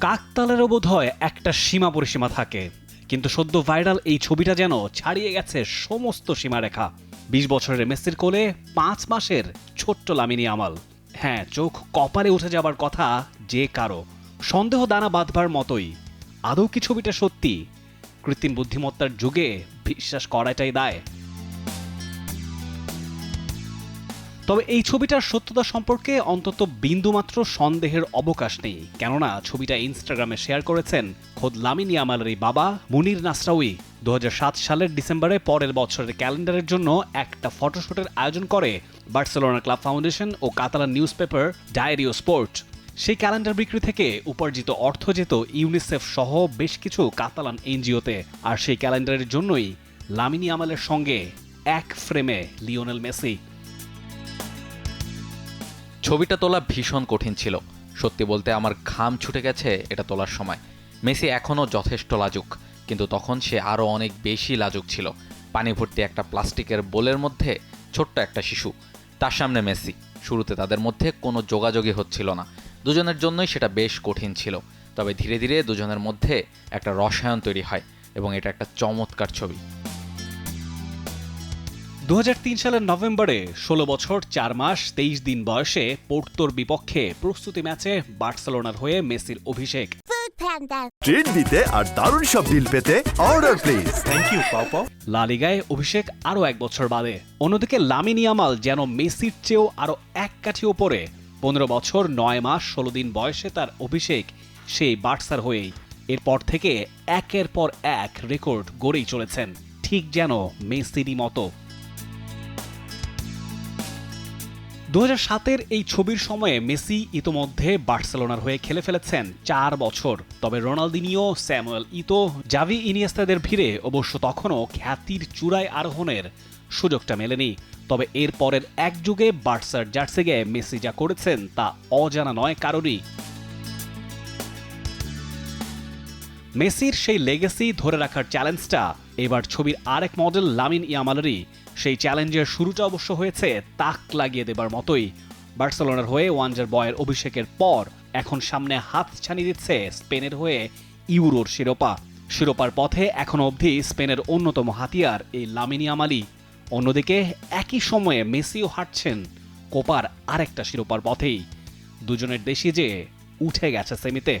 কাকতালেরও বোধ হয় একটা সীমা পরিসীমা থাকে। কিন্তু সদ্য ভাইরাল এই ছবিটা যেন ছাড়িয়ে গেছে সমস্ত সীমারেখা। বিশ বছরের মেসির কোলে পাঁচ মাসের ছোট্ট লামিনী আমাল। হ্যাঁ চোখ কপালে উঠে যাবার কথা যে কারও। সন্দেহ দানা বাঁধবার মতোই। আদৌ কি ছবিটা সত্যি? কৃত্রিম বুদ্ধিমত্তার যুগে বিশ্বাস করাটাই দায়। তবে এই ছবিটার সত্যতা সম্পর্কে অন্তত বিন্দুমাত্র সন্দেহের অবকাশ নেই। কেননা ছবিটা ইনস্টাগ্রামে শেয়ার করেছেন খোদ লামিনী আমালের বাবা মুনির নাসরাউই দু হাজার সাত সালের ডিসেম্বরে পরের বছরের ক্যালেন্ডারের জন্য একটা ফটোশুটের আয়োজন করে বার্সেলোনা ক্লাব ফাউন্ডেশন ও Catalan newspaper Diario Sport. সেই ক্যালেন্ডার বিক্রি থেকে উপার্জিত অর্থ যেত ইউনিসেফ সহ বেশ কিছু কাতালান এনজিওতে। আর সেই ক্যালেন্ডারের জন্যই লামিনী আমালের সঙ্গে এক ফ্রেমে লিওনেল মেসি। ছবিটা তোলা ভীষণ কঠিন ছিল। সত্যি বলতে আমার ঘাম ছুটে গেছে এটা তোলার সময়। মেসি এখনও যথেষ্ট লাজুক, কিন্তু তখন সে আরও অনেক বেশি লাজুক ছিল। পানি ভর্তি একটা প্লাস্টিকের বোলের মধ্যে ছোট্ট একটা শিশু, তার সামনে মেসি। শুরুতে তাদের মধ্যে কোনো যোগাযোগই হচ্ছিল না। দুজনের জন্যই সেটা বেশ কঠিন ছিল। তবে ধীরে ধীরে দুজনের মধ্যে একটা রসায়ন তৈরি হয় এবং এটা একটা চমৎকার ছবি। দু হাজার তিন সালের নভেম্বরে ষোলো বছর চার মাস তেইশ দিন বয়সে পোর্তোর বিপক্ষে প্রস্তুতি ম্যাচে বার্সেলোনার হয়ে মেসির অভিষেক. ট্রিট দিতে আর দারুণ সব ডিল পেতে অর্ডার প্লিজ থ্যাংক ইউ পাও পাও লা লিগায় অভিষেক আরও এক বছর বাদে। অন্যদিকে লামিনী আমাল যেন মেসির চেয়েও আরও এক কাঠি ওপরে। পনেরো বছর নয় মাস ষোলো দিন বয়সে তার অভিষেক সেই বার্সার হয়েই। এরপর থেকে একের পর এক রেকর্ড গড়েই চলেছেন। ঠিক যেন মেসিরই মতো। দু সাতের এই ছবির সময়ে মেসি ইতোমধ্যে বার্সেলোনার হয়ে খেলে ফেলেছেন চার বছর। তবে রোনালদিনিও, স্যামুয়েল ইতো, জাভি ইনিয়েস্তাদের ভিড়ে অবশ্য তখনও খ্যাতির চূড়ায় আরোহণের সুযোগটা মেলেনি। তবে এর পরের এক যুগে বার্সার জার্সি গিয়ে মেসি যা করেছেন তা অজানা নয় কারোরই। মেসির সেই লেগেসি ধরে রাখার চ্যালেঞ্জটা এবার ছবির আরেক মডেল লামিন ইয়ামালেরই সেই চ্যালেঞ্জের শুরুটা অবশ্য হয়েছে তাক লাগিয়ে দেবার মতোই। বার্সেলোনার হয়ে ওয়ানজার বয়ের অভিষেকের পর এখন সামনে হাত ছানি দিচ্ছে স্পেনের হয়ে ইউরোর শিরোপা। শিরোপার পথে এখনও অবধি স্পেনের অন্যতম হাতিয়ার এই লামিনি আমালি অন্যদিকে একই সময়ে মেসিও হাঁটছেন কোপার আরেকটা শিরোপার পথেই। দুজনের দেশি যে উঠে গেছে সেমিতে।